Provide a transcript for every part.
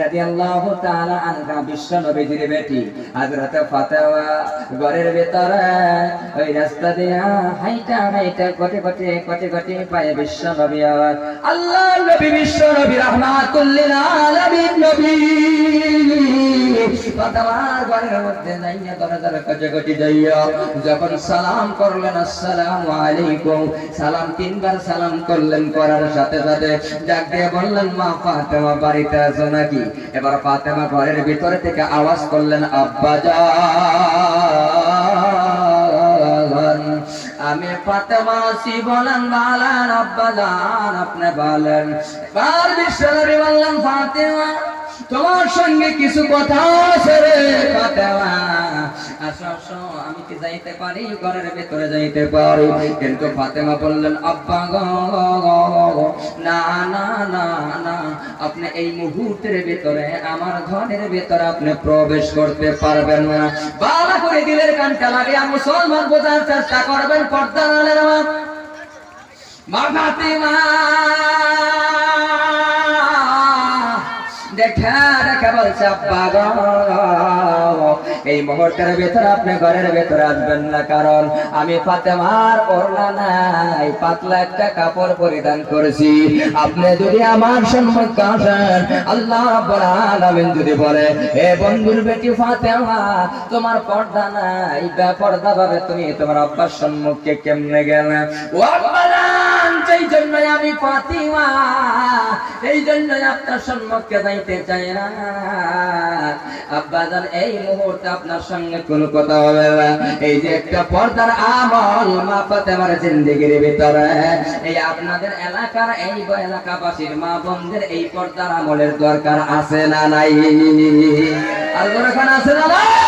রাদিয়াল্লাহু তাআলা আনহা, বিশ্ব নবীজির বেটি। হযরত ফাতেমা ঘরের ভিতরে ওই রাস্তা দিয়া হাইটা হাইটা কোটে কোটে পায়ে বিশ্ব নবী আবার আল্লাহ নবী, বিশ্ব নবী নবী। ঘরের যখন সালাম করলেন আলাইকুম সালাম তিনবার সালাম করলেন করার সাথে সাথে বললেন মা ফাতেমা বাড়িতে আছো নাকি এবার ফাতেমা ঘরের ভিতরে থেকে আওয়াজ করলেন আব্বা জান আমি ফাতেমা বলেন বলেন আব্বা জান আপনি বলেন বিশ্বনবী বললেন ফাতেমা তোমার সঙ্গে কিছু কথা এই মুহূর্তের ভিতরে, আমার ঘরের ভিতরে আপনি প্রবেশ করতে পারবেন না। বাবা করে দিলের কানটা লাগিয়া মুসলমান বোঝার চেষ্টা করবেন পর্দা মা ফাতেমা এই মুহূর্তের ভেতরে আপনি ঘরের ভেতরে আসবেন না। কারণ আমি ফাতেমার ওড়না নাই, পাতলা একটা কাপড় পরিধান করেছি। আপনি যদি আমার সম্মুখে আসেন, আল্লাহ রাব্বুল যদি বলে হে বন্ধুর বেটি ফাতেমা, তোমার পর্দা নাই বেপর্দা ভাবে তুমি তোমার আব্বার সম্মুখে কেমনে গেলে? ও আব্বা জান, সেই জন্যই আমি ফাতিমা এই জন্যই আপনার সম্মুখে যাইতে চাই না। আব্বাজান এই মুহূর্তে আপনার সঙ্গে কোনো কথা হবে না। এই যে একটা পর্দার আমল মা ফাতেমার জিন্দেগির ভিতরে। এই আপনাদের এলাকার এই এলাকাবাসীর মা বোনদের এই পর্দার আমলের দরকার আছে না নাই? আর আছে না নাই?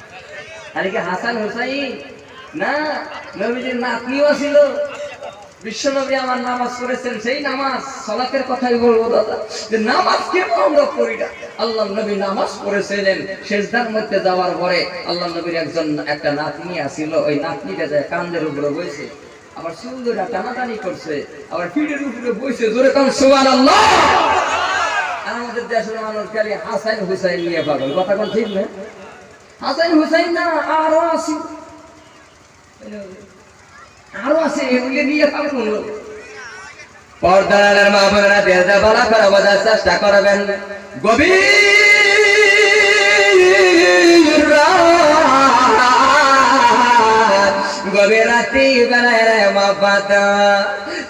আরে হাসান হুসাইন? না, নবীজির নাতনিও ছিল। বিশ্বনবী আমার নামাজ পড়েছেন, সেই নামাজ, সলাতের কথাই বলব দাদা, যে নামাজ কেন আমরা পড়ি না। আল্লাহ নবী নামাজ পড়েছিলেন শেষদার মধ্যে যাওয়ার পরে আল্লাহ নবীর একজন, একটা নাতনি আসিল, ওই নাতনিটা যায় কান্দের উপরে বইছে, আবার সুন্দরা টানাটানি করছে, আবার পিঠের উপরে বইছে, জোরে কারণ সুবান আল্লাহ আমাদের দেশের মানুষ খালি হাসান হুসাইন নিয়ে পাগল, কথা কোন ঠিক না? হাসান হুসাইন না আরও আছে। আরও আছে এগুলি নিয়ে পাবেন পর্দার মা বোনেরা দেশে বলা করে বোঝার চেষ্টা করবেন। গভীর রাত, গভীর রাত্রি বেলায় মা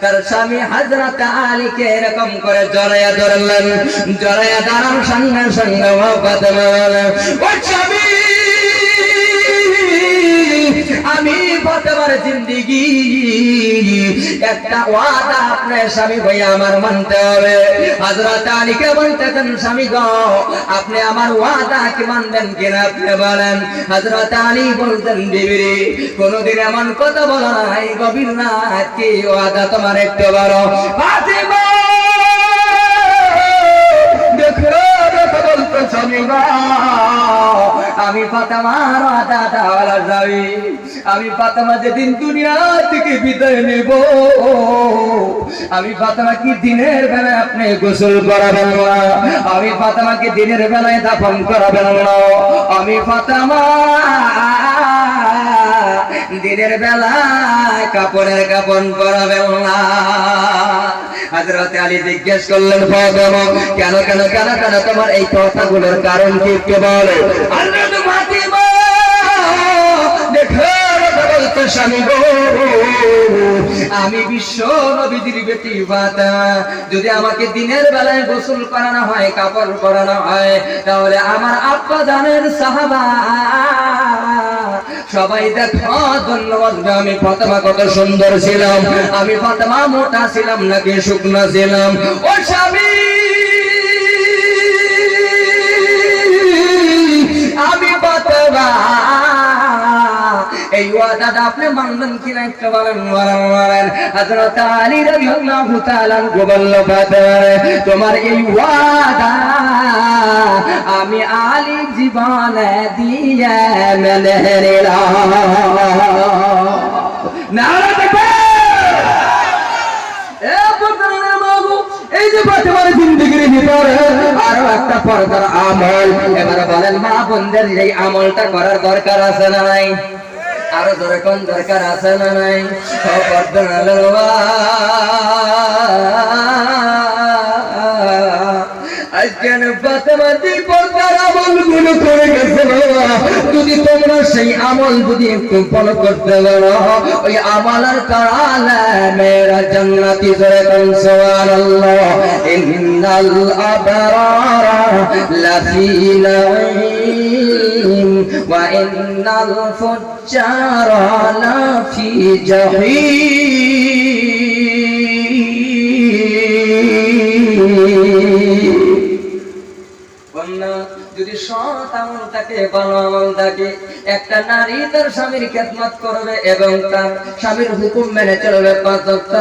তার স্বামী হাজরত আলীকে এরকম করে জড়াইয়া ধরলেন। জড়াইয়া দাঁড়ান সঙ্গে সঙ্গে মা ও স্বামী! আমি বর্তমান জিন্দিগি। একটা ওয়াদা আপনার স্বামী আমার মানতে হবে। আলীকে বলতেছেন, স্বামী গো, আপনি আমার ওয়াদা কি মানবেন কিনা আপনি বলেন। আলী বলতেন কোনদিন এমন কথা বলো নাই, গভীর রাত কি ওয়াদা তোমার একটু বড় আমি ফাতেমার আদাটা হলো যাবি। আমি ফাতেমা যেদিন দুনিয়া থেকে বিদায় নেব, আমি ফাতেমাকে দিনের বেলায় আপনি গোসল করাবেন না? আমি ফাতেমাকে দিনের বেলায় দাফন করাবেন না? আমি ফাতেমা দিনের বেলায় কাপড়ের কাপড় পরাবেন না। হযরত আলী জিজ্ঞেস করলেন কেন কেন কেন কেন তোমার এই কথাগুলোর কারণ কি একটু বলো। ফাতিমা আমি বাতা যদি আমাকে দিনের বেলায় গোসল করানো হয়, কাপড় হয়, তাহলে আমার সাহাবা। সবাই দেখো, ধন্যবাদ আমি ফাতেমা কত সুন্দর ছিলাম। আমি ফাতেমা মোটা ছিলাম নাকি শুকনা ছিলাম? ও স্বামী! ওয়াদাটা আপনি মানবেন কিনা একটু বলেন বলেন বলেন। হযরত আলী রাদিয়াল্লাহু তোমার এই ওয়াদা আমি আলী জীবনে দিয়ে মেনে আমল। এবার বলেন, মা বোনদের এই আমলটা করার দরকার আছে নাই? আরও জোরে কোন দরকার আছে না নাই? আজকে বাতাবাদি পর্দার আমলগুলো করে গেছে বাবা। যদি তোমরা সেই আমল যদি একটু ফলো করতে পারো, ওই আমলের কারণে মেরা জান্নাতি জোরে কোন সুবহানাল্লাহ। ইন্নাল আবরারা লাফি নাঈম, ওয়া ইন্নাল এবং তার স্বামীর হুকুম মেনে চলবে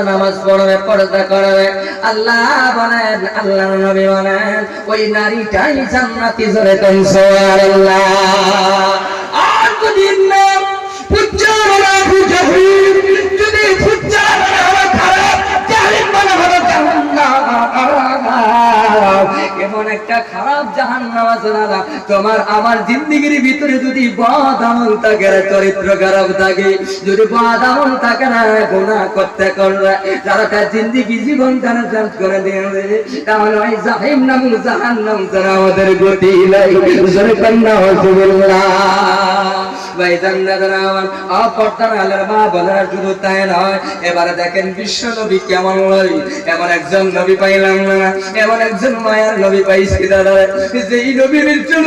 নামাজ পড়বে, পর্দা করবে। আল্লাহ বলেন আল্লাহ নবী বলেন, ওই নারীটাই জান্নাতি জোরে কোন সুবহানাল্লাহ। তোমার আমার জিন্দিগির ভিতরে যদি বদ থাকে চরিত্র খারাপ থাকে, যদি বদ থাকে না গুনাহ করতে করবে। যারা তার জিন্দিগি জীবন তারা চেঞ্জ করে দেবে তাহলে ওই জাহিম নাম জাহান্নাম যারা আমাদের গতি নাই কন্যা আমার এবারে দেখেন বিশ্ব নবী কেমন এমন একজন নবী পাইলাম না, এমন একজন মায়ার নবী পাইছি দাদা। যেই নবী বিশ্ব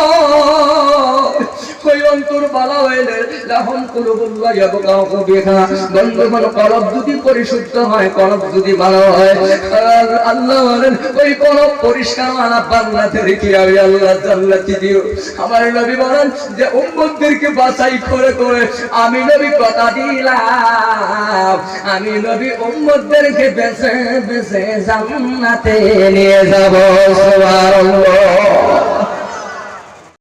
লাহম কুলুবুল্লাহ ইয়াবকাউ বিহা। বন্ধুগণ, কলব যদি পরিশুদ্ধ হয়, কলব যদি ভালো হয়, আল্লাহ বলেন, ওই কলব পরিষ্কার মানা বান্দাতে রেখে আমি আল্লাহ জান্নাতি দিও। আমার নবী বলেন যে, উম্মতদেরকে বাছাই করে করে আমি নবী কথা দিলাম। আমি নবী উম্মতদেরকে বেছে বেছে জান্নাতে নিয়ে যাব, সুবহানাল্লাহ।